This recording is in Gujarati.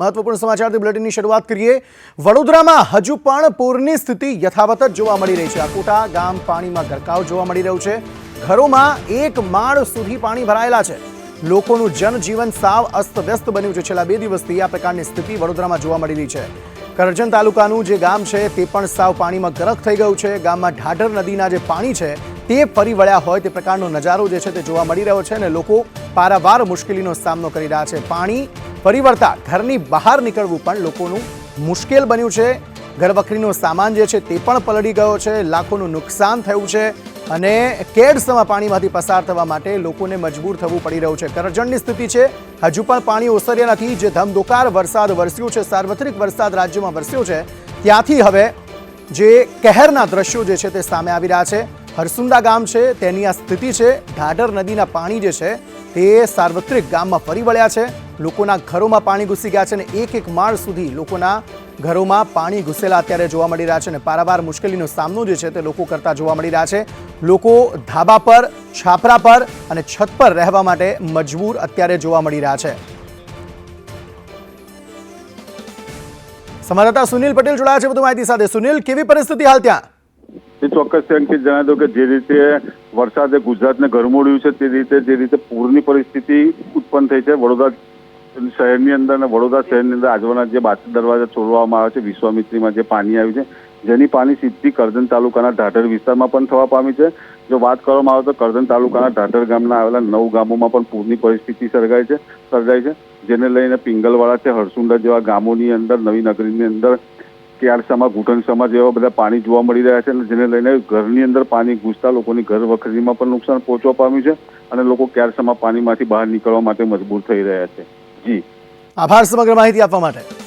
મહત્વપૂર્ણ સમાચારથી બુલેટિનની શરૂઆત કરીએ. વડોદરામાં હજુ પણ પૂરની સ્થિતિ યથાવત જ જોવા મળી રહી છે. આકોટા ગામ પાણીમાં ગરકાવ જોવા મળી રહ્યું છે. ઘરોમાં એક માળ સુધી પાણી ભરાયેલા છે. લોકોનું જનજીવન સાવ અસ્તવ્યસ્ત બન્યું છે. છેલ્લા બે દિવસથી આ પ્રકારની સ્થિતિ વડોદરામાં જોવા મળી રહી છે. કરજણ તાલુકાનું જે ગામ છે તે પણ સાવ પાણીમાં ગરક થઈ ગયું છે. ગામમાં ઢાઢર નદીના જે પાણી છે તે ફરી વળ્યા હોય તે પ્રકારનો નજારો જે છે તે જોવા મળી રહ્યો છે અને લોકો પારાવાર મુશ્કેલીનો સામનો કરી રહ્યા છે. પાણી ફરી વળતા ઘરની બહાર નીકળવું પણ લોકોનું મુશ્કેલ બન્યું છે. ઘરવખરીનો સામાન જે છે તે પણ પલળી ગયો છે, લાખોનું નુકસાન થયું છે અને કેડસમાં પાણીમાંથી પસાર થવા માટે લોકોને મજબૂર થવું પડી રહ્યું છે. કરજણની સ્થિતિ છે, હજુ પણ પાણી ઓસર્યા નથી, જે ધમધોકાર વરસાદ વરસ્યો છે, સાર્વત્રિક વરસાદ રાજ્યમાં વરસ્યો છે. ત્યાંથી હવે જે કહેરના દ્રશ્યો જે છે તે સામે આવી રહ્યા છે. હરસુંદા ગામ છે, તેની આ સ્થિતિ છે. ઢાઢર નદીના પાણી જે છે તે સાર્વત્રિક ગામમાં ફરી વળ્યા છે. લોકોના ઘરોમાં પાણી ઘૂસી ગયા છે અને એક એક માળ સુધી લોકોના ઘરોમાં પાણી ઘૂસેલા અત્યારે જોવા મળી રહ્યા છે અને પારાવાર મુશ્કેલીનો સામનો જે છે તે લોકો કરતા જોવા મળી રહ્યા છે. લોકો ધાબા પર, છાપરા પર અને છત પર રહેવા માટે મજબૂર અત્યારે જોવા મળી રહ્યા છે. સંવાદદાતા સુનિલ પટેલ જોડાયા છે. વધુ માહિતી સાથે. સુનિલ, કેવી પરિસ્થિતિ હાલ ત્યાં? ચોક્કસ અંકિત, જણાવી દઉં કે જે રીતે વરસાદે ગુજરાતને ગરમોડ્યું છે, તે રીતે, જે રીતે પૂરની પરિસ્થિતિ ઉત્પન્ન થઈ છે. વડોદરા શહેરની અંદર અને વડોદરા શહેરની અંદર આજવાના જે બાદ દરવાજા છોડવામાં આવે છે, વિશ્વામિત્રીમાં જે પાણી આવ્યું છે, જેની પાણી સીધી કરજણ તાલુકાના ઢાઢર વિસ્તારમાં પણ થવા પામી છે. જો વાત કરવામાં આવે તો કરજણ તાલુકાના ઢાઢર ગામના આવેલા નવ ગામોમાં પણ પૂરની પરિસ્થિતિ સર્જાય છે સર્જાય છે, જેને લઈને પિંગલવાડા છે હરસુંડા જેવા ગામોની અંદર, નવી નગરીની અંદર ક્યારસામાં ઘૂંટણસામાં જેવા બધા પાણી જોવા મળી રહ્યા છે જેને લઈને ઘરની અંદર પાણી ઘૂસતા લોકોની ઘર વખરીમાં પણ નુકસાન પહોંચવા પામ્યું છે અને લોકો ક્યારસામાં પાણીમાંથી બહાર નીકળવા માટે મજબૂર થઈ રહ્યા છે. જી. આભાર સમગ્ર માહિતી આપવા માટે.